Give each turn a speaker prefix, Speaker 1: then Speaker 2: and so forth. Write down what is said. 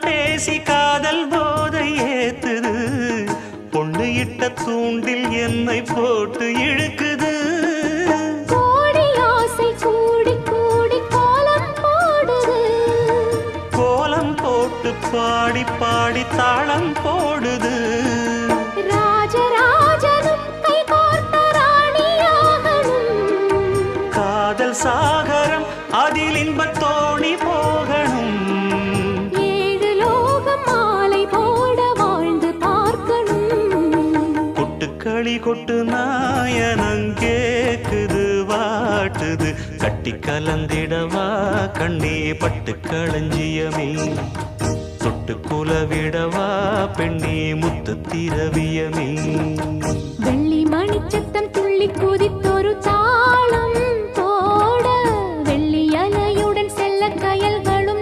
Speaker 1: பேசி காதல் போதை ஏத்துது. பொண்ணு இட்ட தூண்டில் என்னை போட்டு இழுக்குது. பாடி பாடி தாளம் போடுது. காதல் சாகரம் அதில் இன்பத் தோணி களி கொட்டு நாயனங்கேக்குது வாட்டுது. கட்டி கலந்திடவா கண்ணே பட்டு களஞ்சியமே தொட்டு குலவிடவா பெண்ணே முத்து திரவியமே
Speaker 2: வெள்ளி மணிச்சத்தம் துள்ளி கொதித்து